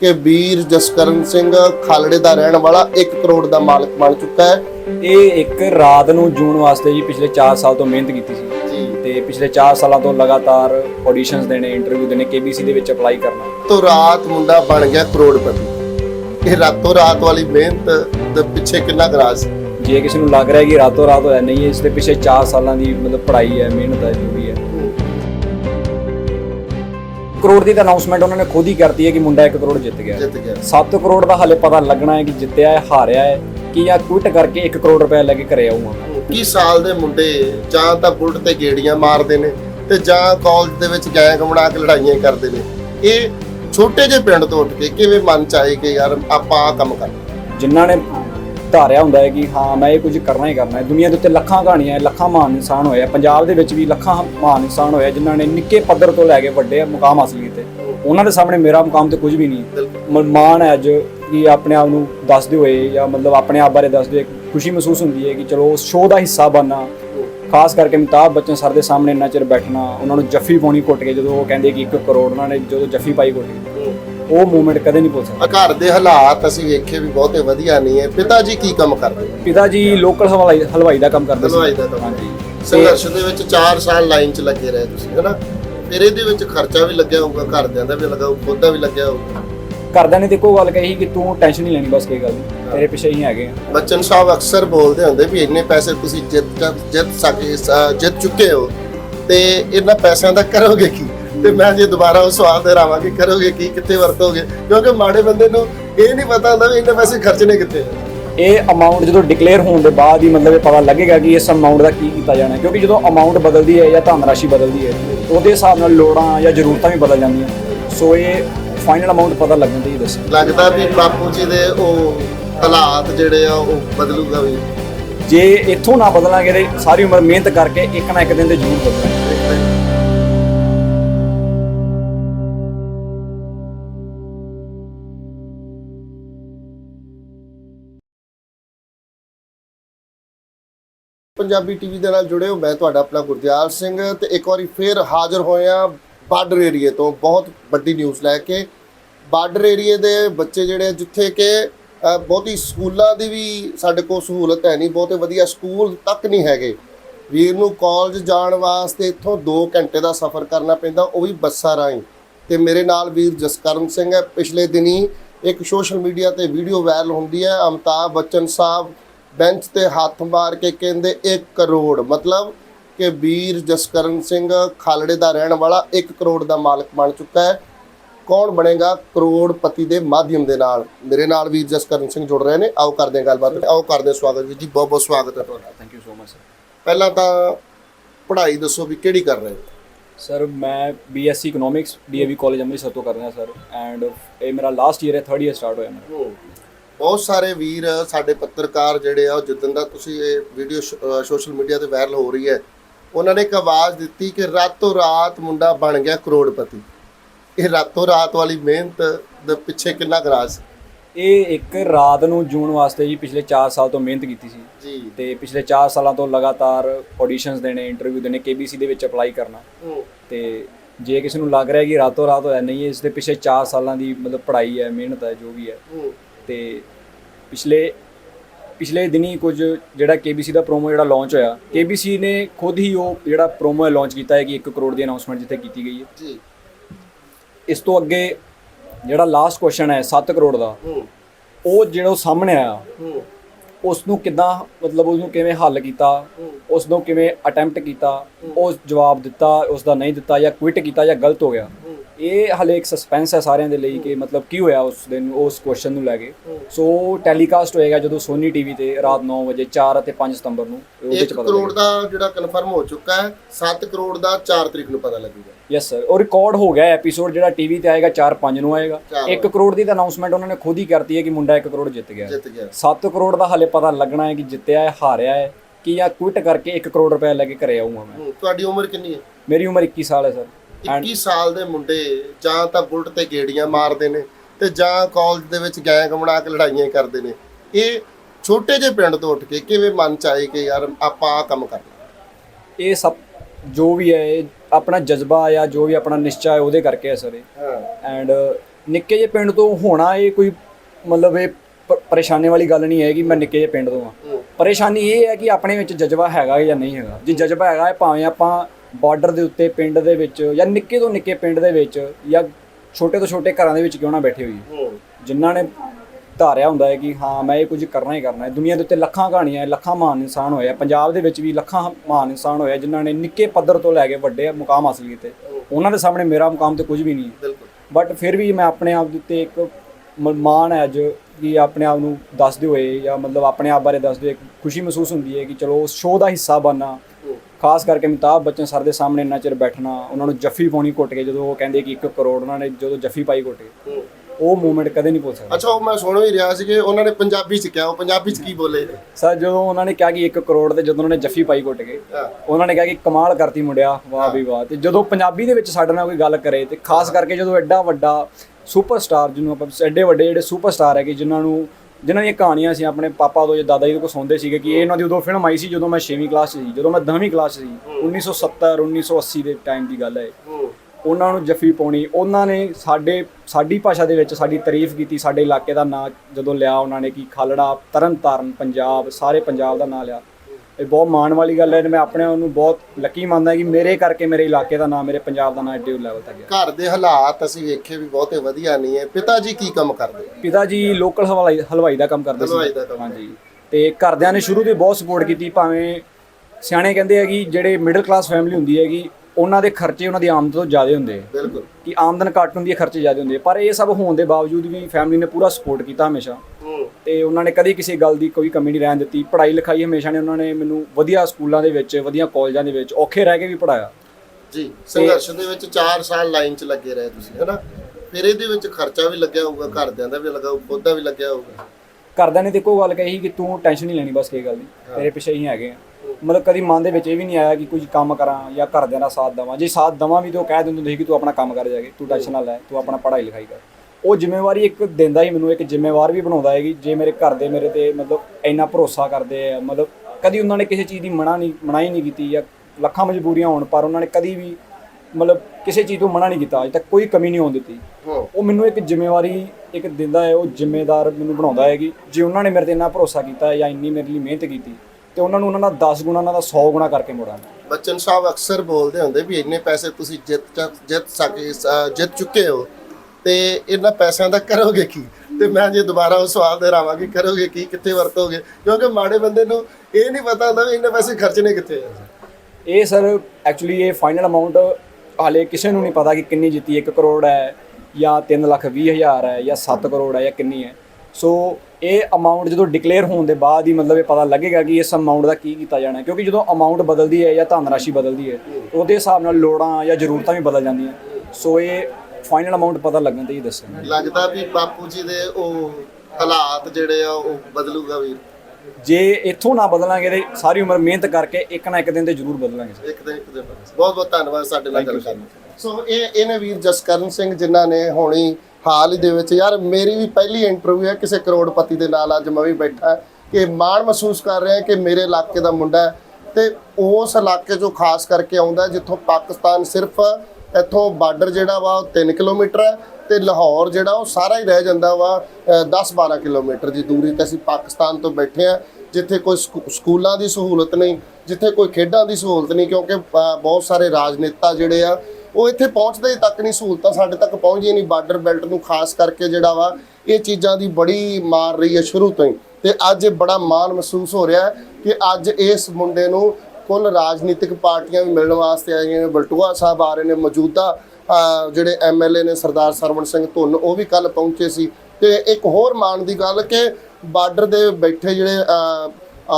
ਕਿ ਵੀਰ ਜਸਕਰਨ ਸਿੰਘ ਖਾਲੜੇ ਦਾ ਰਹਿਣ ਵਾਲਾ 1 ਕਰੋੜ ਦਾ ਮਾਲਕ ਬਣ ਚੁੱਕਾ ਹੈ। ਇਹ ਇੱਕ ਰਾਤ ਨੂੰ ਜੂਨ ਵਾਸਤੇ ਜੀ ਪਿਛਲੇ 4 ਸਾਲ ਤੋਂ ਮਿਹਨਤ ਕੀਤੀ ਸੀ। ਤੇ ਪਿਛਲੇ 4 ਸਾਲਾਂ ਤੋਂ ਲਗਾਤਾਰ ਆਡੀਸ਼ਨਸ ਦੇਣੇ ਇੰਟਰਵਿਊ ਦੇਣੇ KBC ਦੇ ਵਿੱਚ ਅਪਲਾਈ ਕਰਨਾ। ਤੋਂ ਰਾਤ ਮੁੰਡਾ ਬਣ ਗਿਆ ਕਰੋੜਪਤੀ। ਇਹ ਰਾਤੋਂ ਰਾਤ ਵਾਲੀ ਮਿਹਨਤ ਦੇ ਪਿੱਛੇ ਕਿੰਨਾ ਗਰਾਜ ਜੇ ਕਿਸੇ ਨੂੰ ਲੱਗ ਰਿਹਾ ਕਿ ਰਾਤੋਂ ਰਾਤ ਹੋਇਆ ਨਹੀਂ ਇਸ ਦੇ ਪਿਛੇ 4 ਸਾਲਾਂ ਦੀ ਮਤਲਬ ਪੜ੍ਹਾਈ ਹੈ ਮਿਹਨਤ ਹੈ ਜੋ ਵੀ ਹੈ। ਕਰੋੜ ਦੀ ਤਾਂ ਅਨਾਉਂਸਮੈਂਟ ਉਹਨਾਂ ਨੇ ਖੁਦ ਹੀ ਕਰਤੀ ਹੈ ਕਿ ਮੁੰਡਾ 1 ਕਰੋੜ ਜਿੱਤ ਗਿਆ। ਜਿੱਤ ਗਿਆ। 7 ਕਰੋੜ ਦਾ ਹਲੇ ਪਤਾ ਲੱਗਣਾ ਹੈ ਕਿ ਜਿੱਤਿਆ ਹੈ ਹਾਰਿਆ ਹੈ ਕਿ ਜਾਂ ਕੁਇਟ ਕਰਕੇ 1 ਕਰੋੜ ਰੁਪਏ ਲੈ ਕੇ ਘਰੇ ਆਊਂਗਾ। 21 ਸਾਲ ਦੇ ਮੁੰਡੇ ਜਾਂ ਤਾਂ ਬੁਲਟ ਤੇ ਗੇੜੀਆਂ ਮਾਰਦੇ ਨੇ ਤੇ ਜਾਂ ਕਾਲਜ ਦੇ ਵਿੱਚ ਗੈਂਗ ਬਣਾ ਕੇ ਲੜਾਈਆਂ ਕਰਦੇ ਨੇ। ਇਹ ਛੋਟੇ ਜਿਹੇ ਪਿੰਡ ਤੋਂ ਉੱਠ ਕੇ ਕਿਵੇਂ ਮਨ ਚ ਆਏ ਕਿ ਯਾਰ ਆਪਾਂ ਆ ਕੰਮ ਕਰਨਾ ਜਿਨ੍ਹਾਂ ਨੇ ਧਾਰਿਆ ਹੁੰਦਾ ਹੈ ਕਿ ਹਾਂ, ਮੈਂ ਇਹ ਕੁਝ ਕਰਨਾ ਹੀ ਕਰਨਾ ਹੈ। ਦੁਨੀਆ ਦੇ ਉੱਤੇ ਲੱਖਾਂ ਕਹਾਣੀਆਂ ਹੈ, ਲੱਖਾਂ ਮਹਾਨ ਇਨਸਾਨ ਹੋਏ ਆ। ਪੰਜਾਬ ਦੇ ਵਿੱਚ ਵੀ ਲੱਖਾਂ ਮਹਾਨ ਇਨਸਾਨ ਹੋਏ ਆ, ਜਿਨ੍ਹਾਂ ਨੇ ਨਿੱਕੇ ਪੱਧਰ ਤੋਂ ਲੈ ਕੇ ਵੱਡੇ ਮੁਕਾਮ ਹਾਸਲ ਕੀਤੇ। ਉਹਨਾਂ ਦੇ ਸਾਹਮਣੇ ਮੇਰਾ ਮੁਕਾਮ ਤੇ ਕੁਝ ਵੀ ਨਹੀਂ ਮ- ਮਾਣ ਹੈ ਅੱਜ ਕਿ ਆਪਣੇ ਆਪ ਨੂੰ ਦੱਸਦੇ ਹੋਏ ਜਾਂ ਮਤਲਬ ਆਪਣੇ ਆਪ ਬਾਰੇ ਦੱਸਦੇ ਹੋਏ ਖੁਸ਼ੀ ਮਹਿਸੂਸ ਹੁੰਦੀ ਹੈ ਕਿ ਚਲੋ ਉਸ ਸ਼ੋਅ ਦਾ ਹਿੱਸਾ ਬਣਨਾ, ਖਾਸ ਕਰਕੇ ਅਮਿਤਾਭ ਬੱਚਨ ਸਰ ਦੇ ਸਾਹਮਣੇ ਇੰਨਾ ਚਿਰ ਬੈਠਣਾ, ਉਹਨਾਂ ਨੂੰ ਜੱਫੀ ਪਾਉਣੀ ਕੁੱਟ ਕੇ ਜਦੋਂ ਉਹ ਕਹਿੰਦੇ ਕਿ 1 ਕਰੋੜ ਉਹਨਾਂ ਨੇ ਜਦੋਂ ਜੱਫੀ ਪਾਈ ਕੁੱਟ ਕੇ। ਉਹ ਮੂਮੈਂਟ ਕਦੇ ਨਹੀਂ ਭੁੱਲ ਸਕਦਾ। ਘਰ ਦੇ ਹਾਲਾਤ ਅਸੀਂ ਵੇਖੇ ਵੀ ਬਹੁਤੇ ਵਧੀਆ ਨਹੀਂ ਹੈ। ਪਿਤਾ ਜੀ ਕੀ ਕੰਮ ਕਰਦੇ? ਪਿਤਾ ਜੀ ਲੋਕਲ ਹਲਵਾਈ ਹਲਵਾਈ ਦਾ ਕੰਮ ਕਰਦੇ ਹਲਵਾਈ ਦਾ ਕੰਮ। ਹਾਂਜੀ। ਸੰਘਰਸ਼ ਦੇ ਵਿੱਚ 4 ਸਾਲ ਲਾਈਨ 'ਚ ਲੱਗੇ ਰਹੇ ਤੁਸੀਂ ਹੈਨਾ? ਫਿਰ ਇਹਦੇ ਵਿੱਚ ਖਰਚਾ ਵੀ ਲੱਗਿਆ ਹੋਊਗਾ ਘਰਦਿਆਂ ਦਾ ਵੀ ਲੱਗਾ ਹੋਊ ਖੁਦ ਦਾ ਵੀ ਲੱਗਿਆ ਹੋਊਗਾ ਘਰਦਿਆਂ ਨੇ ਤੇ ਇੱਕੋ ਗੱਲ ਕਹੀ ਕਿ ਤੂੰ ਟੈਨਸ਼ਨ ਨਹੀਂ ਲੈਣੀ ਬਸ ਕੋਈ ਗੱਲ ਨਹੀਂ। ਤੇਰੇ ਪਿੱਛੇ ਹੀ ਹੈਗੇ ਆ ਬੱਚਨ ਸਾਹਿਬ ਅਕਸਰ ਬੋਲਦੇ ਹੁੰਦੇ ਵੀ ਇੰਨੇ ਪੈਸੇ ਤੁਸੀਂ ਜਿੱਤ ਜਿੱਤ ਸਕੇ ਸ- ਜਿੱਤ ਚੁੱਕੇ ਹੋ ਤੇ ਇਹਨਾਂ ਪੈਸਿਆਂ ਦਾ ਕਰੋਗੇ ਕੀ? ਤੇ ਮੈਂ ਜੇ ਦੁਬਾਰਾ ਉਹ ਸਵਾਲ ਦੁਹਰਾਵਾਂ ਕਿ ਕਰੋਗੇ ਕੀ ਕਿੱਥੇ ਵਰਤੋਗੇ? ਕਿਉਂਕਿ ਮਾੜੇ ਬੰਦੇ ਨੂੰ ਇਹ ਨਹੀਂ ਪਤਾ ਹੁੰਦਾ ਵੀ ਇੰਨੇ ਪੈਸੇ ਖਰਚਣੇ ਕਿੱਥੇ ਆ। ਇਹ ਅਮਾਉਂਟ ਜਦੋਂ ਡਿਕਲੇਅਰ ਹੋਣ ਦੇ ਬਾਅਦ ਹੀ ਮਤਲਬ ਇਹ ਪਤਾ ਲੱਗੇਗਾ ਕਿ ਇਸ ਅਮਾਉਂਟ ਦਾ ਕੀ ਕੀਤਾ ਜਾਣਾ। ਕਿਉਂਕਿ ਜਦੋਂ ਅਮਾਉਂਟ ਬਦਲਦੀ ਹੈ ਜਾਂ ਧਨ ਰਾਸ਼ੀ ਬਦਲਦੀ ਹੈ ਉਹਦੇ ਹਿਸਾਬ ਨਾਲ ਲੋੜਾਂ ਜਾਂ ਜ਼ਰੂਰਤਾਂ ਵੀ ਬਦਲ ਜਾਂਦੀਆਂ। ਸੋ ਇਹ ਫਾਈਨਲ ਅਮਾਉਂਟ ਪਤਾ ਲੱਗਣ ਤੇ ਹੀ ਦੱਸੋ। ਲੱਗਦਾ ਵੀ ਬਾਪੂ ਜੀ ਦੇ ਉਹ ਹਾਲਾਤ ਜਿਹੜੇ ਆ ਉਹ ਬਦਲੂਗਾ ਵੀ। ਜੇ ਇੱਥੋਂ ਨਾ ਬਦਲਾਂਗੇ ਤੇ ਸਾਰੀ ਉਮਰ ਮਿਹਨਤ ਕਰਕੇ ਇੱਕ ਨਾ ਇੱਕ ਦਿਨ ਤੇ ਜ਼ਰੂਰ ਬਦਲਾਂਗੇ। ਪੰਜਾਬੀ ਟੀਵੀ ਦੇ ਨਾਲ ਜੁੜੇ ਹੋ, ਮੈਂ ਤੁਹਾਡਾ ਆਪਣਾ ਗੁਰਦਿਆਲ ਸਿੰਘ ਤੇ ਇੱਕ ਵਾਰੀ ਫੇਰ ਹਾਜ਼ਰ ਹੋਇਆ ਆ ਬਾਰਡਰ ਏਰੀਏ ਤੋਂ, ਬਹੁਤ ਵੱਡੀ ਨਿਊਜ਼ ਲੈ ਕੇ। ਬਾਰਡਰ ਏਰੀਏ ਦੇ ਬੱਚੇ ਜਿਹੜੇ ਜਿੱਥੇ ਕਿ ਬਹੁਤੀ ਸਕੂਲਾਂ ਦੀ ਵੀ ਸਾਡੇ ਕੋਲ ਸਹੂਲਤ ਹੈ ਨਹੀਂ, ਬਹੁਤੇ ਵਧੀਆ ਸਕੂਲ ਤੱਕ ਨਹੀਂ ਹੈਗੇ। ਵੀਰ ਨੂੰ ਕਾਲਜ ਜਾਣ ਵਾਸਤੇ ਇੱਥੋਂ 2 ਘੰਟੇ ਦਾ ਸਫ਼ਰ ਕਰਨਾ ਪੈਂਦਾ, ਉਹ ਵੀ ਬੱਸਾਂ ਰਾਹੀਂ। ਤੇ ਮੇਰੇ ਨਾਲ ਵੀਰ ਜਸਕਰਨ ਸਿੰਘ ਹੈ, ਪਿਛਲੇ ਦਿਨੀ ਇੱਕ ਸੋਸ਼ਲ ਮੀਡੀਆ ਤੇ ਵੀਡੀਓ ਵਾਇਰਲ ਹੁੰਦੀ ਹੈ, ਅਮਤਾਬ ਬੱਚਨ ਸਾਹਿਬ ਬੈਂਚ ਤੇ ਹੱਥ ਮਾਰ ਕੇ ਕਹਿੰਦੇ 1 ਕਰੋੜ ਮਤਲਬ ਕਿ ਵੀਰ ਜਸਕਰਨ ਸਿੰਘ ਖਾਲੜੇ ਦਾ ਰਹਿਣ ਵਾਲਾ 1 ਕਰੋੜ ਦਾ ਮਾਲਕ ਬਣ ਚੁੱਕਾ ਹੈ। ਕੌਣ ਬਣੇਗਾ ਕਰੋੜਪਤੀ ਦੇ ਮਾਧਿਅਮ ਦੇ ਨਾਲ? ਮੇਰੇ ਨਾਲ ਵੀਰ ਜਸਕਰਨ ਸਿੰਘ ਜੁੜ ਰਹੇ ਨੇ। ਆਓ ਕਰਦੇ ਹਾਂ ਗੱਲਬਾਤ। ਆਓ ਕਰਦੇ ਹਾਂ ਸਵਾਗਤ ਵੀਰ ਜੀ। ਬਹੁਤ ਬਹੁਤ ਸਵਾਗਤ ਹੈ ਤੁਹਾਡਾ। Thank you so much sir ਪਹਿਲਾਂ ਤਾਂ ਪੜ੍ਹਾਈ ਦੱਸੋ ਵੀ ਕਿਹੜੀ ਕਰ ਰਹੇ ਹੋ? ਸਰ ਮੈਂ BSc economics DAV college Amritsar ਤੋਂ ਕਰ ਰਿਹਾ ਸਰ ਐਂਡ ਇਹ ਮੇਰਾ ਲਾਸਟ ਈਅਰ ਹੈ 3rd ਈਅਰ ਸਟਾਰਟ ਹੋਇਆ ਮੇਰਾ। ਬਹੁਤ ਸਾਰੇ ਵੀਰ ਸਾਡੇ ਪੱਤਰਕਾਰ ਜਿਹੜੇ ਆ ਜਿੱਦਣ ਦਾ ਤੁਸੀਂ ਇਹ ਵੀਡੀਓ ਸੋਸ਼ਲ ਮੀਡੀਆ ਤੇ ਵਾਇਰਲ ਹੋ ਰਹੀ ਹੈ ਉਹਨਾਂ ਨੇ ਇੱਕ ਆਵਾਜ਼ ਦਿੱਤੀ ਕਿ ਰਾਤੋਂ ਰਾਤ ਮੁੰਡਾ ਬਣ ਗਿਆ ਕਰੋੜਪਤੀ। ਇਹ ਰਾਤੋਂ ਰਾਤ ਵਾਲੀ ਮਿਹਨਤ ਦੇ ਪਿੱਛੇ ਕਿੰਨਾ ਗਰਾਜ ਸੀ? ਇਹ ਇੱਕ ਰਾਤ ਨੂੰ ਜੂਨ ਵਾਸਤੇ ਜੀ ਪਿਛਲੇ 4 ਸਾਲ ਤੋਂ ਮਿਹਨਤ ਕੀਤੀ ਸੀ। ਜੀ। ਤੇ ਪਿਛਲੇ 4 ਸਾਲਾਂ ਤੋਂ ਲਗਾਤਾਰ ਆਡੀਸ਼ਨਸ ਦੇਣੇ ਇੰਟਰਵਿਊ ਦੇਣੇ KBC ਦੇ ਵਿੱਚ ਅਪਲਾਈ ਕਰਨਾ। ਤੇ ਜੇ ਕਿਸੇ ਨੂੰ ਲੱਗ ਰਿਹਾ ਕਿ ਰਾਤੋਂ ਰਾਤ ਹੋਇਆ ਨਹੀਂ ਇਸ ਦੇ ਪਿਛੇ 4 ਸਾਲਾਂ ਦੀ ਮਤਲਬ ਪੜ੍ਹਾਈ ਹੈ ਮਿਹਨਤ ਹੈ ਜੋ ਵੀ ਹੈ। ਤੇ ਪਿਛਲੇ ਪਿਛਲੇ ਦਿਨੀ ਕੁਝ ਜਿਹੜਾ KBC ਦਾ ਪ੍ਰੋਮੋ ਜਿਹੜਾ ਲਾਂਚ ਹੋਇਆ KBC ਨੇ ਖੁਦ ਹੀ ਉਹ ਜਿਹੜਾ ਪ੍ਰੋਮੋ ਲਾਂਚ ਕੀਤਾ ਹੈ ਕਿ 1 ਕਰੋੜ ਦੀ ਅਨਾਉਂਸਮੈਂਟ ਜਿੱਥੇ ਕੀਤੀ ਗਈ ਹੈ। ਜੀ। ਇਸ ਤੋਂ ਅੱਗੇ ਜਿਹੜਾ ਲਾਸਟ ਕੁਐਸਚਨ ਹੈ 7 ਕਰੋੜ ਦਾ ਹੂੰ। ਉਹ ਜਿਹੜਾ ਸਾਹਮਣੇ ਆਇਆ ਹੂੰ। ਉਸ ਨੂੰ ਕਿਦਾਂ ਮਤਲਬ ਉਸ ਨੂੰ ਕਿਵੇਂ ਹੱਲ ਕੀਤਾ ਉਸ ਨੂੰ ਕਿਵੇਂ ਅਟੈਂਪਟ ਕੀਤਾ ਉਸ ਜਵਾਬ ਦਿੱਤਾ ਉਸ ਦਾ ਨਹੀਂ ਦਿੱਤਾ ਜਾਂ ਕੁਇਟ ਕੀਤਾ ਜਾਂ ਗਲਤ ਹੋ ਗਿਆ। ਇਹ ਹਲੇ ਇੱਕ ਸਸਪੈਂਸ ਹੈ ਸਾਰਿਆਂ ਦੇ ਲਈ ਕਿ ਮਤਲਬ ਕੀ ਹੋਇਆ ਉਸ ਦਿਨ ਉਸ ਕੁਐਸਚਨ ਨੂੰ ਲੈ ਕੇ। ਸੋ ਟੈਲੀਕਾਸਟ ਹੋਏਗਾ ਜਦੋਂ ਸੋਨੀ ਟੀਵੀ ਤੇ ਰਾਤ 9 ਵਜੇ 4 ਅਤੇ 5 ਸਤੰਬਰ ਨੂੰ ਉਹਦੇ 1 ਚ ਪਤਾ ਕਰੋੜ ਲੱਗੇਗਾ ਦਾ ਜਿਹੜਾ ਕਨਫਰਮ ਹੋ ਚੁੱਕਾ ਹੈ 7 ਕਰੋੜ ਦਾ 4 ਤਰੀਕ ਨੂੰ ਪਤਾ ਲੱਗੂਗਾ। ਯੈਸ ਸਰ ਉਹ ਰਿਕਾਰਡ ਹੋ ਗਿਆ ਐਪੀਸੋਡ ਜਿਹੜਾ ਟੀਵੀ ਤੇ ਆਏਗਾ 4-5 ਨੂੰ ਆਏਗਾ। ਚਾਰ 1 ਕਰੋੜ ਦੀ ਤਾਂ ਅਨਾਉਂਸਮੈਂਟ ਉਹਨਾਂ ਨੇ ਖੁਦ ਹੀ ਕਰਤੀ ਹੈ ਕਿ ਮੁੰਡਾ 1 ਕਰੋੜ ਜਿੱਤ ਗਿਆ। ਜਿੱਤ ਗਿਆ। 7 ਕਰੋੜ ਦਾ ਹਲੇ ਪਤਾ ਲੱਗਣਾ ਹੈ ਕਿ ਜਿੱਤਿਆ ਹੈ ਹਾਰਿਆ ਹੈ ਕਿ ਜਾਂ ਕੁਇਟ ਕਰਕੇ 1 ਕਰੋੜ ਰੁਪਏ ਲੈ ਕੇ ਘਰੇ ਆਊਂਗਾ ਮੈਂ। ਤੁਹਾਡੀ ਉਮਰ ਕਿੰਨੀ ਹੈ? ਮੇਰੀ ਉਮਰ 21 ਸਾਲ ਹੈ ਸਰ 21 ਸਾਲ ਦੇ ਮੁੰਡੇ ਜਾਂ ਤਾਂ ਬੁਲਟ ਤੇ ਗੇੜੀਆਂ ਮਾਰਦੇ ਨੇ ਤੇ ਜਾਂ ਕਾਲਜ ਦੇ ਵਿੱਚ ਗੈਂਗ ਬਣਾ ਕੇ ਲੜਾਈਆਂ ਕਰਦੇ ਨੇ। ਇਹ ਛੋਟੇ ਜਿਹੇ ਪਿੰਡ ਤੋਂ ਉੱਠ ਕੇ ਕਿਵੇਂ ਮਨ ਚ ਆਏ ਕਿ ਯਾਰ ਆਪਾਂ ਆ ਕੰਮ ਕਰਨਾ? ਇਹ ਸਭ ਜੋ ਵੀ ਹੈ ਇਹ ਆਪਣਾ ਜਜ਼ਬਾ ਜਾਂ ਜੋ ਵੀ ਆਪਣਾ ਨਿਸ਼ਚਾ ਹੈ ਉਹਦੇ ਕਰਕੇ ਹੈ ਸਰ ਇਹ। ਹਾਂ। ਐਂਡ ਨਿੱਕੇ ਜਿਹੇ ਪਿੰਡ ਤੋਂ ਹੋਣਾ ਇਹ ਕੋਈ ਮਤਲਬ ਇਹ ਪ- ਪਰੇਸ਼ਾਨੀ ਵਾਲੀ ਗੱਲ ਨਹੀਂ ਹੈ ਕਿ ਮੈਂ ਨਿੱਕੇ ਜਿਹੇ ਪਿੰਡ ਤੋਂ ਆ ਪਰੇਸ਼ਾਨੀ ਇਹ ਹੈ ਕਿ ਆਪਣੇ ਵਿੱਚ ਜਜ਼ਬਾ ਹੈਗਾ ਜਾਂ ਨਹੀਂ ਹੈਗਾ। ਜੇ ਜਜ਼ਬਾ ਹੈਗਾ ਹੈ ਭਾਵੇਂ ਆਪਾਂ ਬਾਰਡਰ ਦੇ ਉੱਤੇ ਪਿੰਡ ਦੇ ਵਿੱਚ ਜਾਂ ਨਿੱਕੇ ਤੋਂ ਨਿੱਕੇ ਪਿੰਡ ਦੇ ਵਿੱਚ ਜਾਂ ਛੋਟੇ ਤੋਂ ਛੋਟੇ ਘਰਾਂ ਦੇ ਵਿੱਚ ਕਿਉਂ ਨਾ ਬੈਠੇ ਹੋਈਏ। ਜਿਨ੍ਹਾਂ ਨੇ ਧਾਰਿਆ ਹੁੰਦਾ ਹੈ ਕਿ ਹਾਂ ਮੈਂ ਇਹ ਕੁਝ ਕਰਨਾ ਹੀ ਕਰਨਾ ਹੈ। ਦੁਨੀਆ ਦੇ ਉੱਤੇ ਲੱਖਾਂ ਕਹਾਣੀਆਂ ਹੈ ਲੱਖਾਂ ਮਹਾਨ ਇਨਸਾਨ ਹੋਏ ਆ। ਪੰਜਾਬ ਦੇ ਵਿੱਚ ਵੀ ਲੱਖਾਂ ਮਹਾਨ ਇਨਸਾਨ ਹੋਏ ਆ ਜਿਨ੍ਹਾਂ ਨੇ ਨਿੱਕੇ ਪੱਧਰ ਤੋਂ ਲੈ ਕੇ ਵੱਡੇ ਮੁਕਾਮ ਹਾਸਲ ਕੀਤੇ। ਉਹਨਾਂ ਦੇ ਸਾਹਮਣੇ ਮੇਰਾ ਮੁਕਾਮ ਤੇ ਕੁਝ ਵੀ ਨਹੀਂ ਹੈ। ਬਟ ਫਿਰ ਵੀ ਮੈਂ ਆਪਣੇ ਆਪ ਦੇ ਉੱਤੇ ਇੱਕ ਮਾਣ ਹੈ ਅੱਜ ਕਿ ਆਪਣੇ ਆਪ ਨੂੰ ਦੱਸਦੇ ਹੋਏ ਜਾਂ ਮਤਲਬ ਆਪਣੇ ਆਪ ਬਾਰੇ ਦੱਸਦੇ ਹੋਏ ਇੱਕ ਖੁਸ਼ੀ ਮਹਿਸੂਸ ਹੁੰਦੀ ਹੈ ਕਿ ਚਲੋ ਉਸ ਸ਼ੋਅ ਦਾ ਹਿੱਸਾ ਬਣਨਾ ਖਾਸ ਕਰਕੇ ਅਮਿਤਾਭ ਬੱਚਨ ਸਰ ਦੇ ਸਾਹਮਣੇ ਇੰਨਾ ਚਿਰ ਬੈਠਣਾ ਉਹਨਾਂ ਨੂੰ ਜੱਫੀ ਪਾਉਣੀ ਘੁੱਟ ਕੇ ਜਦੋਂ ਉਹ ਕਹਿੰਦੇ ਕਿ 1 ਕਰੋੜ ਉਹਨਾਂ ਨੇ ਜਦੋਂ ਜੱਫੀ ਪਾਈ ਘੁੱਟ ਕੇ। ਉਹ ਮੂਮੈਂਟ ਕਦੇ ਨਹੀਂ ਭੁੱਲ ਸਕਦਾ। ਅੱਛਾ ਉਹ ਮੈਂ ਸੁਣ ਵੀ ਰਿਹਾ ਸੀ ਕਿ ਉਹਨਾਂ ਨੇ ਪੰਜਾਬੀ ਚ ਕਿਹਾ ਉਹ ਪੰਜਾਬੀ ਚ ਕੀ ਬੋਲੇ? ਸਰ ਜਦੋਂ ਉਹਨਾਂ ਨੇ ਕਿਹਾ ਕਿ 1 ਕਰੋੜ ਤੇ ਜਦੋਂ ਉਹਨਾਂ ਨੇ ਜੱਫੀ ਪਾਈ ਘੁੱਟ ਕੇ। ਉਹਨਾਂ ਨੇ ਕਿਹਾ ਕਿ ਕਮਾਲ ਕਰਤੀ ਮੁੰਡਿਆ ਵਾਹ ਵੀ ਵਾਹ। ਤੇ ਜਦੋਂ ਪੰਜਾਬੀ ਦੇ ਵਿੱਚ ਸਾਡੇ ਨਾਲ ਕੋਈ ਗੱਲ ਕਰੇ ਤੇ ਖਾਸ ਕਰਕੇ ਜਦੋਂ ਐਡਾ ਵੱਡਾ ਸੁਪਰਸਟਾਰ ਜਿਹਨੂੰ ਆਪਾਂ ਐਡੇ ਵੱਡੇ ਜਿਹੜੇ ਸੁਪਰਸਟਾਰ ਹੈਗੇ ਜਿਨ੍ਹਾਂ ਨੂੰ ਜਿਨ੍ਹਾਂ ਦੀਆਂ ਕਹਾਣੀਆਂ ਸੀ ਆਪਣੇ ਪਾਪਾ ਤੋਂ ਜਾਂ ਦਾਦਾ ਜੀ ਤੋਂ ਸੁਣਦੇ ਸੀਗੇ ਕਿ ਇਹ ਇਹਨਾਂ ਦੀ ਉਦੋਂ ਫਿਲਮ ਆਈ ਸੀ ਜਦੋਂ ਮੈਂ 6ਵੀਂ ਕਲਾਸ 'ਚ ਸੀ ਜਦੋਂ ਮੈਂ 10ਵੀਂ ਕਲਾਸ 'ਚ ਸੀ 1970 1980 ਦੇ ਟਾਈਮ ਦੀ ਗੱਲ ਹੈ। ਉਹਨਾਂ ਨੂੰ ਜੱਫੀ ਪਾਉਣੀ ਉਹਨਾਂ ਨੇ ਸਾਡੇ ਸਾਡੀ ਭਾਸ਼ਾ ਦੇ ਵਿੱਚ ਸਾਡੀ ਤਾਰੀਫ ਕੀਤੀ ਸਾਡੇ ਇਲਾਕੇ ਦਾ ਨਾਂ ਜਦੋਂ ਲਿਆ ਉਹਨਾਂ ਨੇ ਕਿ ਖਾਲੜਾ ਤਰਨਤਾਰਨ ਪੰਜਾਬ ਸਾਰੇ ਪੰਜਾਬ ਦਾ ਨਾਂ ਲਿਆ। ਇਹ ਬਹੁਤ ਮਾਣ ਵਾਲੀ ਗੱਲ ਹੈ ਤੇ ਮੈਂ ਆਪਣੇ ਆਪ ਨੂੰ ਬਹੁਤ ਲੱਕੀ ਮੰਨਦਾ ਕਿ ਮੇਰੇ ਕਰਕੇ ਮੇਰੇ ਇਲਾਕੇ ਦਾ ਨਾਂ ਮੇਰੇ ਪੰਜਾਬ ਦਾ ਨਾਂ ਐਡੇ ਲੈਵਲ ਤੱਕ ਗਿਆ। ਘਰ ਦੇ ਹਾਲਾਤ ਅਸੀਂ ਵੇਖੇ ਵੀ ਬਹੁਤੇ ਵਧੀਆ ਨਹੀਂ ਹੈ। ਪਿਤਾ ਜੀ ਕੀ ਕੰਮ ਕਰਦੇ? ਪਿਤਾ ਜੀ ਲੋਕਲ ਹਲਵਾਈ ਹਲਵਾਈ ਦਾ ਕੰਮ ਕਰਦੇ ਹਲਵਾਈ ਦਾ ਕੰਮ। ਹਾਂਜੀ। ਤੇ ਘਰਦਿਆਂ ਨੇ ਸ਼ੁਰੂ ਤੋਂ ਹੀ ਬਹੁਤ ਸਪੋਰਟ ਕੀਤੀ ਭਾਵੇਂ ਸਿਆਣੇ ਕਹਿੰਦੇ ਆ ਕਿ ਜਿਹੜੇ ਮਿਡਲ ਕਲਾਸ ਫੈਮਿਲੀ ਹੁੰਦੀ ਹੈਗੀ ਉਹਨਾਂ ਦੇ ਖਰਚੇ ਉਹਨਾਂ ਦੀ ਆਮਦਨ ਤੋਂ ਜ਼ਿਆਦਾ ਹੁੰਦੇ। ਆ ਬਿਲਕੁਲ। ਕਿ ਆਮਦਨ ਘੱਟ ਹੁੰਦੀ ਹੈ ਖਰਚੇ ਜ਼ਿਆਦਾ ਹੁੰਦੇ ਆ। ਪਰ ਇਹ ਸਭ ਹੋਣ ਦੇ ਬਾਵਜੂਦ ਵੀ ਫੈਮਿਲੀ ਨੇ ਪੂਰਾ ਸਪੋਰਟ ਕੀਤਾ ਹਮੇਸ਼ਾ। ਤੇ ਉਹਨਾਂ ਨੇ ਕਦੀ ਕਿਸੇ ਗੱਲ ਦੀ ਕੋਈ ਕਮੀ ਨਹੀਂ ਰਹਿਣ ਦਿੱਤੀ। ਪੜ੍ਹਾਈ ਲਿਖਾਈ ਹਮੇਸ਼ਾ ਨੇ ਉਹਨਾਂ ਨੇ ਮੈਨੂੰ ਵਧੀਆ ਸਕੂਲਾਂ ਦੇ ਵਿੱਚ ਵਧੀਆ ਕਾਲਜਾਂ ਦੇ ਵਿੱਚ ਔਖੇ ਰਹਿ ਕੇ ਵੀ ਪੜਾਇਆ ਜੀ ਸੰਘਰਸ਼ ਦੇ ਵਿੱਚ 4 ਸਾਲ ਲਾਈਨ 'ਚ ਲੱਗੇ ਰਹੇ ਤੁਸੀਂ ਹੈਨਾ? ਫਿਰ ਇਹਦੇ ਵਿੱਚ ਖਰਚਾ ਵੀ ਲੱਗਿਆ ਹੋਊਗਾ ਘਰਦਿਆਂ ਦਾ ਵੀ ਲੱਗਾ ਖੁਦ ਦਾ ਵੀ ਲੱਗਿਆ ਹੋਊਗਾ। ਘਰਦਿਆਂ ਨੇ ਤੇ ਇੱਕੋ ਗੱਲ ਕਹੀ ਕਿ ਤੂੰ ਟੈਨਸ਼ਨ ਨਹੀਂ ਲੈਣੀ ਬਸ ਕੀ ਗੱਲ ਦੀ ਤੇਰੇ ਪਿੱਛੇ ਹੀ ਹੈਗੇ ਆ। ਮਤਲਬ ਕਦੀ ਮਨ ਦੇ ਵਿੱਚ ਇਹ ਵੀ ਨਹੀਂ ਆਇਆ ਕਿ ਕੁਝ ਕੰਮ ਕਰਾਂ ਜਾਂ ਘਰਦਿਆਂ ਦਾ ਸਾਥ ਦੇਵਾਂ। ਜੇ ਸਾਥ ਦੇਵਾਂ ਵੀ ਤਾਂ ਉਹ ਕਹਿ ਦਿੰਦੇ ਹੁੰਦੇ ਸੀ ਕਿ ਤੂੰ ਆਪਣਾ ਕੰਮ ਕਰ ਜਾਗੇ ਤੂੰ ਟੈਨਸ਼ਨ ਨਾ ਲੈ ਤੂੰ ਆਪਣਾ ਪੜ੍ਹਾਈ ਲਿਖਾਈ ਕਰ। ਉਹ ਜ਼ਿੰਮੇਵਾਰੀ ਇੱਕ ਦਿੰਦਾ ਹੀ ਮੈਨੂੰ ਇੱਕ ਜ਼ਿੰਮੇਵਾਰ ਵੀ ਬਣਾਉਂਦਾ ਹੈ ਕਿ ਜੇ ਮੇਰੇ ਘਰ ਦੇ ਮੇਰੇ ਤੇ ਮਤਲਬ ਇੰਨਾ ਭਰੋਸਾ ਕਰਦੇ ਆ ਮਤਲਬ ਕਦੀ ਉਹਨਾਂ ਨੇ ਕਿਸੇ ਚੀਜ਼ ਦੀ ਮਨਾ ਨਹੀਂ ਮਨਾਹੀ ਨਹੀਂ ਕੀਤੀ ਜਾਂ ਲੱਖਾਂ ਮਜਬੂਰੀਆਂ ਹੋਣ ਪਰ ਉਹਨਾਂ ਨੇ ਕਦੀ ਵੀ ਮਤਲਬ ਕਿਸੇ ਚੀਜ਼ ਤੋਂ ਮਨਾ ਨਹੀਂ ਕੀਤਾ ਅੱਜ ਤੱਕ ਕੋਈ ਕਮੀ ਨਹੀਂ ਹੋਣ ਦਿੱਤੀ। ਉਹ ਮੈਨੂੰ ਇੱਕ ਜ਼ਿੰਮੇਵਾਰੀ ਇੱਕ ਦਿੰਦਾ ਹੈ ਉਹ ਜ਼ਿੰਮੇਦਾਰ ਮੈਨੂੰ ਬਣਾਉਂਦਾ ਹੈ ਕਿ ਜੇ ਉਹਨਾਂ ਨੇ ਮੇਰੇ ਤੇ ਇੰਨਾ ਭਰੋਸਾ ਕੀਤਾ ਜਾਂ ਇੰਨੀ ਮੇਰੇ ਲਈ ਮਿਹਨਤ ਕੀਤੀ ਤੇ ਉਹਨਾਂ ਨੂੰ ਉਹਨਾਂ ਦਾ 10 ਗੁਣਾ ਉਹਨਾਂ ਦਾ 100 ਗੁਣਾ ਕਰਕੇ ਮੋੜਾਂਗਾ ਬੱਚਨ ਸਾਹਿਬ ਅਕਸਰ ਬੋਲਦੇ ਹੁੰਦੇ ਵੀ ਇੰਨੇ ਪੈਸੇ ਤੁਸੀਂ ਜਿੱਤ ਚ- ਜਿੱਤ ਸਕੇ ਅ, ਜਿੱਤ ਚੁੱਕੇ ਹੋ। ਤੇ ਇਹਨਾਂ ਪੈਸਿਆਂ ਦਾ ਕਰੋਗੇ ਕੀ? ਤੇ ਮੈਂ ਜੇ ਦੁਬਾਰਾ ਉਹ ਸਵਾਲ ਦੁਹਰਾਵਾਂਗੀ ਕਰੋਗੇ ਕੀ? ਕਿੱਥੇ ਵਰਤੋਗੇ? ਕਿਉਂਕਿ ਮਾੜੇ ਬੰਦੇ ਨੂੰ ਇਹ ਨਹੀਂ ਪਤਾ ਹੁੰਦਾ ਵੀ ਇਹਨਾਂ ਪੈਸੇ ਖਰਚਣੇ ਕਿੱਥੇ ਆ। ਇਹ ਸਰ ਐਕਚੁਅਲੀ ਇਹ ਫਾਈਨਲ ਅਮਾਉਂਟ ਹਾਲੇ ਕਿਸੇ ਨੂੰ ਨਹੀਂ ਪਤਾ ਕਿ ਕਿੰਨੀ ਜਿੱਤੀ। 1 ਕਰੋੜ ਹੈ, ਜਾਂ 3 ਲੱਖ 20 ਹਜ਼ਾਰ ਹੈ, ਜਾਂ 7 ਕਰੋੜ ਹੈ, ਜਾਂ ਕਿੰਨੀ ਹੈ। ਸੋ ਇਹ ਅਮਾਉਂਟ ਜਦੋਂ ਡਿਕਲੇਅਰ ਹੋਣ ਦੇ ਬਾਅਦ ਹੀ ਮਤਲਬ ਇਹ ਪਤਾ ਲੱਗੇਗਾ ਕਿ ਇਸ ਅਮਾਉਂਟ ਦਾ ਕੀ ਕੀਤਾ ਜਾਣਾ ਕਿਉਂਕਿ ਜਦੋਂ ਅਮਾਉਂਟ ਬਦਲਦੀ ਹੈ ਜਾਂ ਧਨ ਰਾਸ਼ੀ ਬਦਲਦੀ ਹੈ, ਉਹਦੇ ਹਿਸਾਬ ਨਾਲ ਲੋੜਾਂ ਜਾਂ ਜ਼ਰੂਰਤਾਂ ਵੀ ਬਦਲ ਜਾਂਦੀਆਂ। ਸੋ ਇਹ ਫਾਈਨਲ ਅਮਾਉਂਟ ਪਤਾ ਲੱਗਣ ਤੇ ਹੀ ਦੱਸਾਂਗੇ ਲੱਗਦਾ ਵੀ ਬਾਪੂ ਜੀ ਦੇ ਉਹ ਹਾਲਾਤ ਜਿਹੜੇ ਆ ਉਹ ਬਦਲੂਗਾ ਵੀਰ ਜੇ ਇੱਥੋਂ ਨਾ ਬਦਲਾਂਗੇ ਤੇ ਸਾਰੀ ਉਮਰ ਮਿਹਨਤ ਕਰਕੇ ਇੱਕ ਨਾ ਇੱਕ ਦਿਨ ਤੇ ਜ਼ਰੂਰ ਬਦਲਾਂਗੇ ਸਰ। ਇੱਕ ਦਿਨ ਇੱਕ ਦਿਨ ਬਹੁਤ ਬਹੁਤ ਧੰਨਵਾਦ ਸਾਡੇ ਨਾਲ ਗੱਲ ਕਰਨ। ਸੋ ਇਹ ਇਹਨੇ ਵੀਰ ਜਸਕਰਨ ਸਿੰਘ ਜਿਨ੍ਹਾਂ ਨੇ ਹੋਣੀ ਹਾਲ ਹੀ ਦੇ ਵਿੱਚ ਯਾਰ ਮੇਰੀ ਵੀ ਪਹਿਲੀ ਇੰਟਰਵਿਊ ਹੈ ਕਿਸੇ ਕਰੋੜਪਤੀ ਦੇ ਨਾਲ ਅੱਜ ਮੈਂ ਵੀ ਬੈਠਾ ਕਿ ਮਾਣ ਮਹਿਸੂਸ ਕਰ ਰਿਹਾ ਕਿ ਮੇਰੇ ਇਲਾਕੇ ਦਾ ਮੁੰਡਾ ਤੇ ਉਸ ਇਲਾਕੇ ਚੋਂ ਖਾਸ ਕਰਕੇ ਆਉਂਦਾ ਜਿੱਥੋਂ ਪਾਕਿਸਤਾਨ ਸਿਰਫ ਇੱਥੋਂ ਬਾਰਡਰ ਜਿਹੜਾ ਵਾ ਉਹ 3 ਕਿਲੋਮੀਟਰ ਹੈ ਤੇ ਲਾਹੌਰ ਜਿਹੜਾ ਉਹ ਸਾਰਾ ਹੀ ਰਹਿ ਜਾਂਦਾ ਵਾ 10-12 ਕਿਲੋਮੀਟਰ ਦੀ ਦੂਰੀ ਤੇ ਅਸੀਂ ਪਾਕਿਸਤਾਨ ਤੋਂ ਬੈਠੇ ਆ ਜਿੱਥੇ ਕੋਈ ਸਕੂ- ਸਕੂਲਾਂ ਦੀ ਸਹੂਲਤ ਨਹੀਂ, ਜਿੱਥੇ ਕੋਈ ਖੇਡਾਂ ਦੀ ਸਹੂਲਤ ਨਹੀਂ, ਕਿਉਂਕਿ ਬਹੁਤ ਸਾਰੇ ਰਾਜਨੇਤਾ ਜਿਹੜੇ ਆ, ਉਹ ਇੱਥੇ ਪਹੁੰਚਦੇ ਤੱਕ ਨਹੀਂ, ਸਹੂਲਤਾਂ ਸਾਡੇ ਤੱਕ ਪਹੁੰਚਦੀਆਂ ਨਹੀਂ, ਬਾਰਡਰ ਬੈਲਟ ਨੂੰ ਖਾਸ ਕਰਕੇ ਜਿਹੜਾ ਵਾ, ਇਹ ਚੀਜ਼ਾਂ ਦੀ ਬੜੀ ਮਾਰ ਰਹੀ ਹੈ ਸ਼ੁਰੂ ਤੋਂ ਹੀ। ਤੇ ਅੱਜ ਬੜਾ ਮਾਣ ਮਹਿਸੂਸ ਹੋ ਰਿਹਾ ਹੈ ਕਿ ਅੱਜ ਇਸ ਮੁੰਡੇ ਨੂੰ ਕੁੱਲ ਰਾਜਨੀਤਿਕ ਪਾਰਟੀਆਂ ਵੀ ਮਿਲਣ ਵਾਸਤੇ ਆਈਆਂ ਨੇ। ਬਲਟੂਆ ਸਾਹਿਬ ਆ ਰਹੇ ਨੇ ਮੌਜੂਦਾ ਅ, ਜਿਹੜੇ ਐਮਐਲਏ ਨੇ ਸਰਦਾਰ ਸਰਵਣ ਸਿੰਘ ਧੁੰਨ ਉਹ ਵੀ ਕੱਲ ਪਹੁੰਚੇ ਸੀ। ਤੇ ਇੱਕ ਹੋਰ ਮਾਣ ਦੀ ਗੱਲ ਕਿ ਬਾਰਡਰ ਦੇ ਬੈਠੇ ਜਿਹੜੇ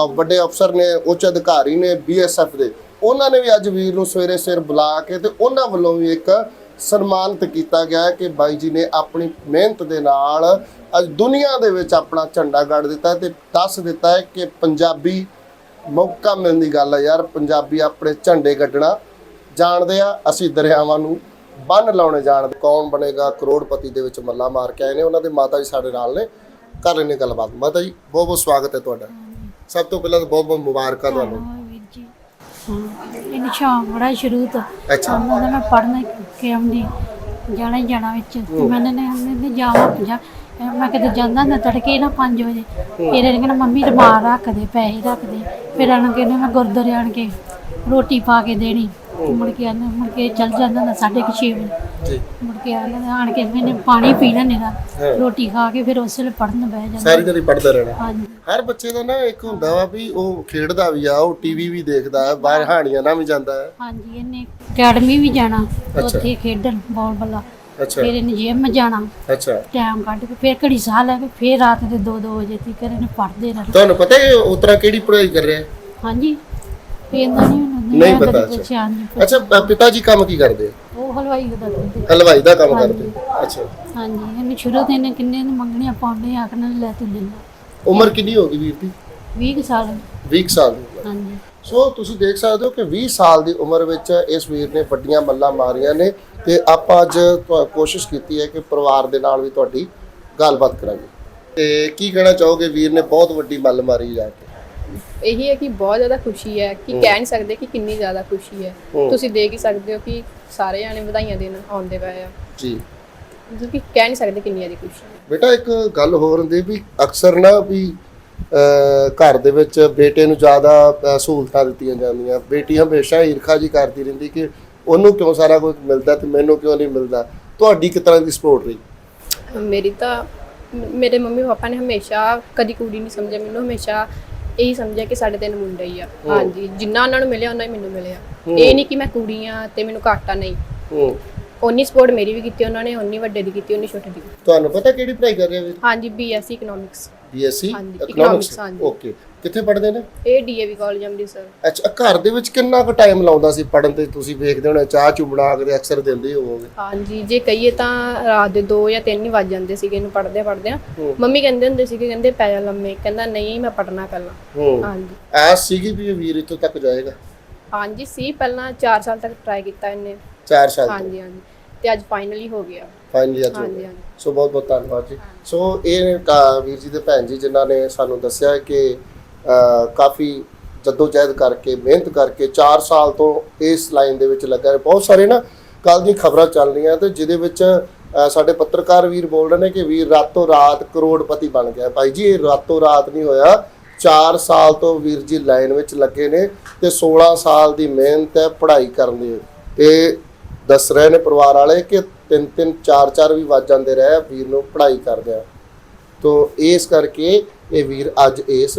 ਵੱਡੇ ਅਫਸਰ ਨੇ ਉੱਚ ਅਧਿਕਾਰੀ ਨੇ ਬੀਐਸਐਫ ਦੇ ਉਹਨਾਂ ਨੇ ਵੀ ਅੱਜ ਵੀਰ ਨੂੰ ਸਵੇਰੇ ਸਿਰ ਬੁਲਾ ਕੇ ਤੇ ਉਹਨਾਂ ਵੱਲੋਂ ਵੀ ਇੱਕ ਸਨਮਾਨਿਤ ਕੀਤਾ ਗਿਆ ਕਿ ਬਾਈ ਜੀ ਨੇ ਆਪਣੀ ਮਿਹਨਤ ਦੇ ਨਾਲ ਅੱਜ ਦੁਨੀਆ ਦੇ ਵਿੱਚ ਆਪਣਾ ਝੰਡਾ ਗੱਡ ਦਿੱਤਾ ਤੇ ਦੱਸ ਦਿੱਤਾ ਹੈ ਕਿ ਪੰਜਾਬੀ ਮੌਕਾ ਮਿਲਣ ਦੀ ਗੱਲ ਹੈ ਯਾਰ ਪੰਜਾਬੀ ਆਪਣੇ ਝੰਡੇ ਗੱਡਣਾ ਜਾਣਦੇ ਆ ਅਸੀਂ ਦਰਿਆਵਾਂ ਨੂੰ ਬੰਨ ਲਾਉਣੇ ਜਾਣਦੇ। ਕੌਣ ਬਣੇਗਾ ਕਰੋੜਪਤੀ ਦੇ ਵਿੱਚ ਮੱਲਾ ਮਾਰ ਕੇ ਆਏ ਨੇ ਉਹਨਾਂ ਦੇ ਮਾਤਾ ਜੀ ਸਾਡੇ ਨਾਲ ਨੇ। ਕਰ ਲੈਣੇ ਗੱਲਬਾਤ। ਮਾਤਾ ਜੀ ਬਹੁਤ ਬਹੁਤ ਸਵਾਗਤ ਹੈ ਤੁਹਾਡਾ। ਸਭ ਤੋਂ ਪਹਿਲਾਂ ਤਾਂ ਬਹੁਤ ਬਹੁਤ ਮੁਬਾਰਕਾਂ ਤੁਹਾਨੂੰ। ਇਹ ਨਿਸ਼ਾਨ ਬੜਾ ਸ਼ੁਰੂ ਤੋਂ। ਅੱਛਾ। ਮੈਂ ਪੜ੍ਹਨਾ ਕਿ ਆਉਂਦੀ ਜਾਣਾ ਹੀ ਜਾਣਾ ਵਿੱਚ। ਤੇ ਮੈਂ ਨੇ ਨੇ ਜਾਵਾਂ ਪੰਜਾ ਮੈਂ ਕਿਤੇ ਜਾਂਦਾ ਨਾ ਤੜਕੇ ਨਾ 5 ਵਜੇ। ਫਿਰ ਇਹਨੇ ਕਹਿਣਾ ਮੰਮੀ ਰਮਾਨ ਰੱਖ ਦੇ ਪੈਸੇ ਰੱਖ ਦੇ। ਫਿਰ ਆਣ ਕੇ ਨੇ ਮੈਂ ਗੁਰਦੁਆਰੇ ਆਣ ਕੇ ਰੋਟੀ ਪਾ ਕੇ ਦੇਣੀ। ਮੁੜ ਕੇ ਆਉਂਦਾ ਮੁੜ ਕੇ ਚੱਲ ਜਾਂਦਾ ਨਾ ਸਾਢੇ ਕੁ ਛੇ ਵਜੇ। ਜੀ। ਮੁੜ ਕੇ ਆਉਂਦਾ ਆਣ ਕੇ ਮੈਨੇ ਪਾਣੀ ਪੀਣਾ neਰਾ ਰੋਟੀ ਖਾ ਕੇ ਫਿਰ ਉਸੇ ਵੇਲੇ ਪੜਨ ਬਹਿ ਜਾਂਦਾ। ਸਾਰੀ ਦਿਨ ਪੜਦਾ ਰਹਿਣਾ। ਹਾਂਜੀ। ਹਰ ਬੱਚੇ ਦਾ ਨਾ ਇੱਕ ਹੁੰਦਾ ਵਾ ਵੀ ਉਹ ਖੇਡਦਾ ਵੀ ਆ ਉਹ ਟੀਵੀ ਵੀ ਦੇਖਦਾ ਹੈ। ਬਾਹਰ ਹਾਣੀਆਂ ਨਾਲ ਵੀ ਜਾਂਦਾ। ਹੈ ਹਾਂਜੀ ਇਹਨੇ ਅਕੈਡਮੀ ਵੀ ਜਾਣਾ। ਉੱਥੇ ਖੇਡਣ ਬਾਲ ਬੱਲਾ ਅੱਛਾ। ਫਿਰ ਇਹਨੇ ਜਿਮ ਜਾਣਾ। ਅੱਛਾ। ਟਾਈਮ ਕੱਢ ਕੇ ਫਿਰ ਘੜੀ ਸਾਹ ਲੈ ਕੇ ਫਿਰ ਰਾਤ ਦੇ 2-2 ਵਜੇ ਤੱਕ ਇਹਨੇ ਪੜ੍ਹਦੇ ਰਹਿਣਾ। ਤੁਹਾਨੂੰ ਪਤਾ ਹੈ ਉਹ ਤਰ੍ਹਾਂ ਕਿਹੜੀ ਪੜ੍ਹਾਈ ਕਰ ਰਿਹਾ ਹੈ? ਹਾਂਜੀ। ਇਹਦਾ ਨਹੀਂ ਮੈਨੂੰ ਨਹੀਂ ਪਤਾ, ਅੱਛਾ। ਅ, ਪਿਤਾ ਜੀ ਕੰਮ ਕੀ ਕਰਦੇ? ਉਹ ਹਲਵਾਈ ਦਾ ਕਰਦੇ। ਹਲਵਾਈ ਦਾ ਕੰਮ। ਕਰਦੇ। ਅੱਛਾ। ਹਾਂਜੀ। ਇਹਨੇ ਸ਼ੁਰੂ ਤੋਂ ਇਹਨੇ ਕਿੰਨੇ ਨੂੰ ਮੰਗਣੀਆਂ ਪਾਉਂਦੇ ਆਖਣ ਲੈ ਤੂੰ ਲੈ ਲੈ ਉਮਰ ਕਿੰਨੀ ਹੋ ਗਈ ਵੀਰ ਦੀ? 20 ਕੁ ਸਾਲ। 20 ਸਾਲ ਦੀ ਉਮਰ। ਹਾਂਜੀ। ਸੋ ਤੁਸੀਂ ਦੇਖ ਸਕਦੇ ਹੋ ਕਿ 20 ਸਾਲ ਦੀ ਉਮਰ ਵਿੱਚ ਇਸ ਵੀਰ ਨੇ ਵੱਡੀਆਂ ਮੱਲਾਂ ਮਾਰੀਆਂ ਨੇ। ਤੇ ਆਪਾਂ ਅੱਜ ਤੁਹਾ- ਕੋਸ਼ਿਸ਼ ਕੀਤੀ ਹੈ ਕਿ ਪਰਿਵਾਰ ਦੇ ਨਾਲ ਵੀ ਤੁਹਾਡੀ ਗੱਲਬਾਤ ਕਰਾਂਗੇ। ਤੇ ਕੀ ਕਹਿਣਾ ਚਾਹੋਗੇ? ਵੀਰ ਨੇ ਬਹੁਤ ਵੱਡੀ ਮੱਲ ਮਾਰੀ ਜਾ ਕੇ। ਇਹੀ ਹੈ ਕਿ ਬਹੁਤ ਜ਼ਿਆਦਾ ਖੁਸ਼ੀ ਹੈ ਕਿ ਕਹਿ ਨਹੀਂ ਸਕਦੇ ਕਿ ਕਿੰਨੀ ਜ਼ਿਆਦਾ ਖੁਸ਼ੀ ਹੈ। ਹੂੰ। ਤੁਸੀਂ ਦੇਖ ਹੀ ਸਕਦੇ ਹੋ ਕਿ ਸਾਰੇ ਜਾਣੇ ਵਧਾਈਆਂ ਦੇਣ ਆਉਂਦੇ ਪਏ ਆ। ਜੀ। ਜੋ ਕਿ ਕਹਿ ਨਹੀਂ ਸਕਦੇ ਕਿੰਨੀ ਜ਼ਿਆਦਾ ਖੁਸ਼ੀ ਹੈ। ਬੇਟਾ ਇੱਕ ਗੱਲ ਹੋਰ ਹੁੰਦੀ ਵੀ ਅਕਸਰ ਨਾ ਵੀ ਅਹ, ਘਰ ਦੇ ਵਿੱਚ ਬੇਟੇ ਨੂੰ ਜ਼ਿਆਦਾ ਅਹ, ਸਹੂਲਤਾਂ ਦਿੱਤੀਆਂ ਜਾਂਦੀਆਂ। ਬੇਟੀ ਹਮੇਸ਼ਾ ਈਰਖਾ ਜੀ ਕਰਦੀ ਰਹਿੰਦੀ ਕਿ ਉਹਨੂੰ ਕਿਉਂ ਸਾਰਾ ਕੁਝ ਮਿਲਦਾ ਤੇ ਮੈਨੂੰ ਕਿਉਂ ਨਹੀਂ ਮਿਲਦਾ? ਤੁਹਾਡੀ ਤਰ੍ਹਾਂ ਦੀ ਸਪੋਰਟ ਰਹੀ? ਮੇਰੀ ਤਾਂ ਮੇਰੇ ਮੰਮੀ ਪਾਪਾ ਨੇ ਹਮੇਸ਼ਾ ਕਦੀ ਕੁੜੀ ਨਹੀਂ ਸਮਝਿਆ ਮੈਨੂੰ ਹਮੇਸ਼ਾ ਇਹੀ ਸਮਝਿਆ ਕਿ ਸਾਡੇ ਤਿੰਨ ਮੁੰਡੇ ਹੀ ਆ। ਹਾਂਜੀ ਜਿੰਨਾ ਉਹਨਾਂ ਨੂੰ ਮਿਲਿਆ ਉਹਨਾਂ ਹੀ ਮੈਨੂੰ ਮਿਲਿਆ। ਇਹ ਨਹੀਂ ਕਿ ਮੈਂ ਕੁੜੀ ਆ ਤੇ ਮੈਨੂੰ ਘਾਟਾ ਨਹੀਂ। ਹੂੰ। ਓਨੀ ਸਪੋਰਟ ਮੇਰੀ ਵੀ ਕੀਤੀ ਉਹਨਾਂ ਨੇ ਓਨੀ ਵੱਡੇ ਦੀ ਕੀਤੀ ਓਨੀ ਛੋਟੇ ਦੀ। ਤੁਹਾਨੂੰ ਪਤਾ ਕਿਹੜੀ ਪੜ੍ਹਾਈ ਕਰ ਰਿਹਾ ਵੀਰ ਹਾਂਜੀ ਬੀਐਸਸੀ ਇਕਨੋਮਿਕਸ ਬੀਐਸਸੀ ਇਕਨੋਮਿਕਸ ਹਾਂਜੀ। ਓਕੇ ਕਿੱਥੇ ਪੜ੍ਹਦੇ ਨੇ? ਇਹ ਡੀਏਵੀ ਕਾਲਜ ਅੰਮ੍ਰਿਤਸਰ। ਅੱਛਾ ਘਰ ਦੇ ਵਿੱਚ ਕਿੰਨਾ ਕੁ ਟਾਈਮ ਲਾਉਂਦਾ ਸੀ ਪੜਨ ਤੇ? ਤੁਸੀਂ ਵੇਖਦੇ ਹੋਣੇ ਚਾਹ ਚੂ ਬਣਾ ਕੇ ਅਕਸਰ ਦਿੰਦੇ ਹੀ ਹੋਵੋਗੇ। ਹਾਂਜੀ ਜੇ ਕਹੀਏ ਤਾਂ ਰਾਤ ਦੇ 2 ਜਾਂ 3 ਹੀ ਵੱਜ ਜਾਂਦੇ ਸੀਗੇ ਇਹਨੂੰ ਪੜਦੇ ਪੜਦੇ ਆ। ਮੰਮੀ ਕਹਿੰਦੇ ਹੁੰਦੇ ਸੀਗੇ ਕਹਿੰਦੇ ਪੈ ਜਾ ਲੰਮੇ। ਕਹਿੰਦਾ ਨਹੀਂ ਮੈਂ ਪੜਨਾ ਪਹਿਲਾਂ। ਹੂੰ। ਹਾਂਜੀ। ਆਸ ਸੀਗੀ ਵੀ ਇਹ ਵੀਰ ਇੱਥੋਂ ਤੱਕ ਜਾਏਗਾ? ਹਾਂਜੀ ਸੀ ਪਹਿਲਾਂ 4 ਸਾਲ ਤੱਕ ਟਰਾਈ ਕੀਤਾ ਇਹਨੇ। 4 ਸਾਲ ਹਾਂਜੀ ਹਾਂਜੀ। ਤੇ ਅੱਜ ਫਾਈਨਲੀ ਹੋ ਗਿਆ। ਫਾਈਨਲੀ ਅੱਜ ਹੋ ਗਿਆ। ਸੋ ਬਹੁਤ ਬਹੁਤ ਧੰਨਵਾਦ ਜੀ। ਸੋ ਇਹ ਵੀਰ ਜੀ ਦੇ ਭੈਣ ਜੀ ਜਿਨ੍ਹਾਂ ਨੇ ਸਾਨੂੰ ਦੱਸਿਆ ਕਿ ਕਾਫੀ ਜਦੋਜਹਿਦ ਕਰਕੇ, ਮਿਹਨਤ ਕਰਕੇ 4 ਸਾਲ ਤੋਂ ਇਸ ਲਾਈਨ ਦੇ ਵਿੱਚ ਲੱਗਾ ਹੈ ਬਹੁਤ ਸਾਰੇ ਨਾ ਕੱਲ ਦੀ ਖਬਰਾਂ ਚੱਲ ਰਹੀਆਂ ਤੇ ਜਿਹਦੇ ਵਿੱਚ ਸਾਡੇ ਪੱਤਰਕਾਰ ਵੀਰ ਬੋਲ ਰਹੇ ਨੇ ਕਿ ਵੀਰ ਰਾਤੋਂ ਰਾਤ ਕਰੋੜਪਤੀ ਬਣ ਗਿਆ। ਭਾਈ ਜੀ, ਇਹ ਰਾਤੋਂ ਰਾਤ ਨਹੀਂ ਹੋਇਆ। 4 ਸਾਲ ਤੋਂ ਵੀਰ ਜੀ ਲਾਈਨ ਵਿੱਚ ਲੱਗੇ ਨੇ ਤੇ 16 ਸਾਲ ਦੀ ਮਿਹਨਤ ਹੈ, ਪੜ੍ਹਾਈ ਕਰਨ ਦੀ। ਤੇ ਦੱਸ ਰਹੇ ਨੇ ਪਰਿਵਾਰ ਵਾਲੇ ਕਿ ਤਿੰਨ ਤਿੰਨ, ਚਾਰ ਚਾਰ ਵੀ ਵੱਜ ਜਾਂਦੇ ਰਹੇ ਵੀਰ ਨੂੰ ਪੜ੍ਹਾਈ ਕਰਦਿਆਂ ਤੋਂ ਇਸ ਕਰਕੇ ਇਹ ਵੀਰ ਅੱਜ ਇਸ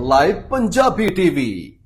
ਲਾਈਵ ਪੰਜਾਬੀ ਟੀਵੀ